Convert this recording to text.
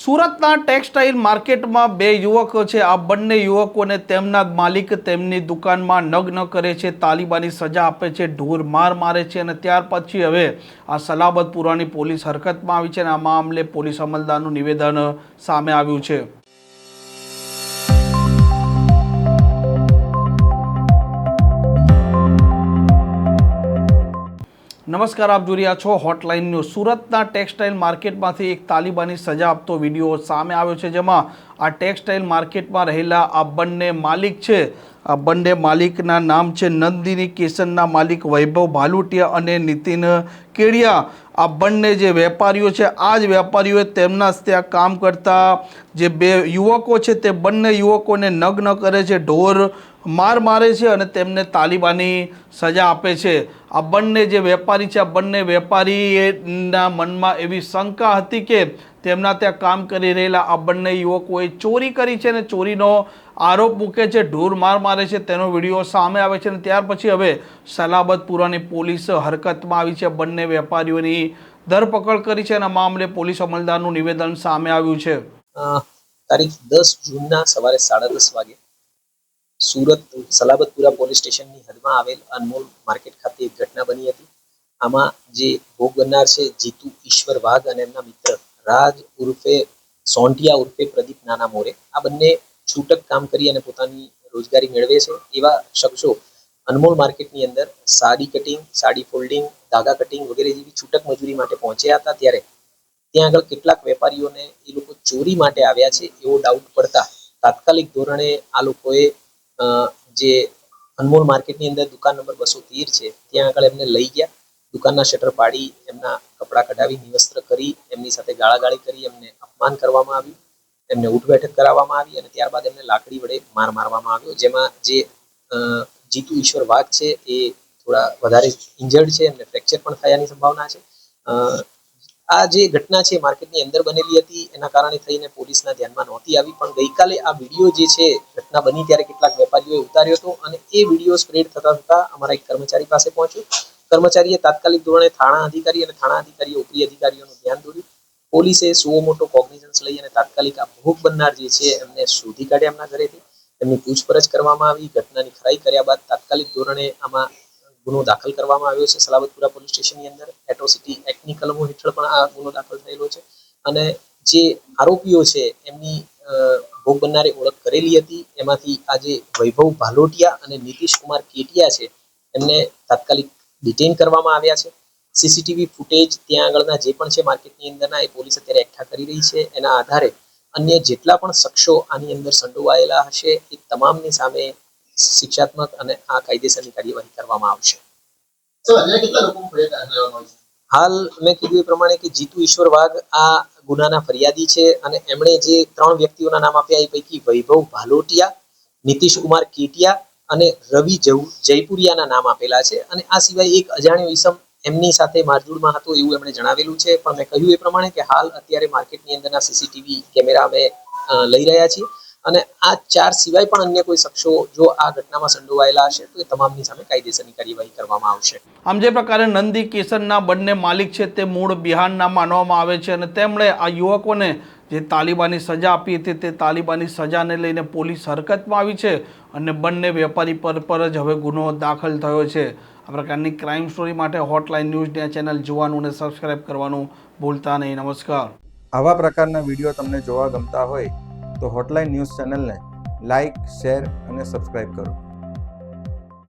સુરતના ટેક્સટાઇલ માર્કેટમાં બે યુવકો છે. આ બંને યુવકોને તેમના માલિક તેમની દુકાનમાં નગ્ન કરે છે. તાલિબાની સજા આપે છે, ઢોર માર મારે છે અને ત્યાર પછી હવે આ સલાબતપુરાની પોલીસ હરકતમાં આવી છે અને આ મામલે પોલીસ અમલદારનું નિવેદન સામે આવ્યું છે. નમસ્કાર, આપ જોઈ રહ્યા છો હોટલાઇન ન્યૂઝ સુરતના ટેક્સટાઇલ માર્કેટમાંથી એક તાલિબાની સજા આપતો વીડિયો સામે આવ્યો છે, જેમાં આ ટેક્સટાઇલ માર્કેટમાં રહેલા આ બંને માલિક છે. બંને માલિકના નામ છે નંદિની કિશનના માલિક વૈભવ ભાલુટિયા અને નીતિન કેડિયા. આ બંને જે વેપારીઓ છે, આ જ વેપારીઓએ તેમના ત્યાં કામ કરતા જે બે યુવકો છે, તે બંને યુવકોને નગ્ન કરે છે, ઢોર માર મારે છે અને તેમને તાલિબાની સજા આપે છે. આ બંને જે વેપારી છે, આ બંને વેપારીના મનમાં એવી શંકા હતી કે તેમના ત્યાં કામ કરી રહેલા આ બંને યુવકોએ ચોરી કરી છે અને ચોરીનો આરોપ મૂકે છે, ઢોર માર મારે છે, તેનો વીડિયો સામે આવે છે અને ત્યાર પછી હવે સલાબતપુરાની પોલીસ હરકતમાં આવી છે. બંને વેપારીઓની ધરપકડ કરી છે અને મામલે પોલીસ અમલદારનું નિવેદન સામે આવ્યું છે. તારીખ દસ જૂનના સવારે સાડા દસ વાગે સુરત સલાબતપુરા પોલીસ સ્ટેશનની હદમાં આવેલ અનમોલ માર્કેટ ખાતે એક ઘટના બની હતી. આમાં જે ભોગ બનનાર છે, જીતુ ઈશ્વર વાઘ અને એમના મિત્ર રાજ ઉર્ફે સોંટિયા ઉર્ફે પ્રદીપ નાના મોરે આ બંને છૂટક કામ કરી અને પોતાની રોજગારી મેળવે છે. એવા શખ્સો અનમોલ માર્કેટની અંદર સાડી કટિંગ, સાડી ફોલ્ડિંગ, ધાગા કટિંગ વગેરે જેવી છૂટક મજૂરી માટે પહોંચ્યા હતા ત્યારે ત્યાં આગળ કેટલાક વેપારીઓને એ લોકો ચોરી માટે આવ્યા છે એવો ડાઉટ પડતા તાત્કાલિક ધોરણે આ લોકોએ જે અનમોલ માર્કેટની અંદર દુકાન નંબર બસો તેર છે, ત્યાં આગળ એમને લઈ ગયા. દુકાનના શટર પાડી, એમના કપડાં કઢાવી, નિવસ્ત્ર કરી, એમની સાથે ગાળાગાળી કરી, એમને અપમાન કરવામાં આવ્યું. એમને ઉઠ બેઠક કરાવવામાં આવી અને ત્યારબાદ એમને લાકડી વડે માર મારવામાં આવ્યો. જેમાં જે જીતુ ઈશ્વર વાઘ છે એ થોડા વધારે ઇન્જર્ડ છે એમને ફ્રેક્ચર પણ થયાની સંભાવના છે. આ જે ઘટના છે માર્કેટની અંદર બનેલી હતી. એના કારણે થઈને પોલીસના ધ્યાનમાં નહોતી આવી. પણ ગઈકાલે આ વીડિયો જે છે, ઘટના બની ત્યારે કેટલાક વેપારીઓએ ઉતાર્યો હતો અને એ વીડિયો સ્પ્રેડ થતા થતા અમારા એક કર્મચારી પાસે પહોંચ્યો. કર્મચારીએ તાત્કાલિક ધોરણે થાણા અધિકારી અને થાણા અધિકારીએ ઉપરી અધિકારીઓનું ધ્યાન દોર્યું. પોલીસે સુઓ મોટો કોગ્નિઝન્સ લઈ અને તાત્કાલિક આ ભોગ બનનાર જે છે, એમને શોધી કાઢ્યા એમના ઘરેથી. એમની પૂછપરછ કરવામાં આવી, ઘટનાની ખરાઈ કર્યા બાદ તાત્કાલિક ધોરણે આમાં ગુનો દાખલ કરવામાં આવ્યો છે. સલાબતપુરા પોલીસ સ્ટેશનની અંદર એટ્રોસિટી એક્ટની કલમો હેઠળ પણ આ ગુનો દાખલ થયેલો છે. અને જે આરોપીઓ છે, એમની ભોગ બનનારે ઓળખ કરેલી હતી. એમાંથી આજે વૈભવ ભાલોટિયા અને નીતિશ કુમાર કેટિયા છે. એમને તાત્કાલિક ડિટેન કરવામાં આવ્યા છે. સીસીટીવી ફૂટેજ ત્યાં આગળના જે પણ છે માર્કેટની અંદરના એ પોલીસ અત્યારે એકઠા કરી રહી છે. એના આધારે અન્ય જેટલા પણ શખ્સો આની અંદર સંડોવાયેલા હશે એ તમામની સામે શિક્ષાત્મક અને આ કાયદેસરની કાર્યવાહી કરવામાં આવશે. હાલ મેં કીધું એ પ્રમાણે કે જીતુ ઈશ્વર વાઘ આ ગુનાના ફરિયાદી છે અને એમણે જે ત્રણ વ્યક્તિઓના નામ આપ્યા એ પૈકી વૈભવ ભાલોટિયા નીતિશ કુમાર કેટિયા અને રવિ જયપુરિયાના નામ આપેલા છે. અને આ સિવાય એક અજાણ્યો ઈસમ એમની સાથે મારજૂડમાં હતો એવું એમણે જણાવેલું છે. પણ મેં કહ્યું એ પ્રમાણે કે હાલ અત્યારે માર્કેટની અંદરના સીસીટીવી કેમેરા અમે લઈ રહ્યા છીએ. અને આ ચાર સિવાય પણ અન્ય કોઈ શખ્સો જો આ ઘટનામાં સંડોવાયેલા હશે તો એ તમામની સામે કાયદેસરની કાર્યવાહી કરવામાં આવશે. આમ જે પ્રકારે નંદી કિશનના બંને માલિક છે તે મૂળ બિહારના માનવામાં આવે છે અને તેમણે આ યુવકોને જે તાલિબાની સજા આપી હતી તે તાલિબાની સજાને લઈને પોલીસ હરકતમાં આવી છે. અને બંને વેપારી પર પર જ હવે ગુનો દાખલ થયો છે. આ પ્રકારની ક્રાઇમ સ્ટોરી માટે હોટલાઇન ન્યૂઝની આ ચેનલ જોવાનું અને સબસ્ક્રાઇબ કરવાનું ભૂલતા નહીં. નમસ્કાર. આવા પ્રકારના વીડિયો તમને જોવા ગમતા હોય તો હોટલાઇન ન્યૂઝ ચેનલને લાઇક શેર અને સબસ્ક્રાઇબ કરો.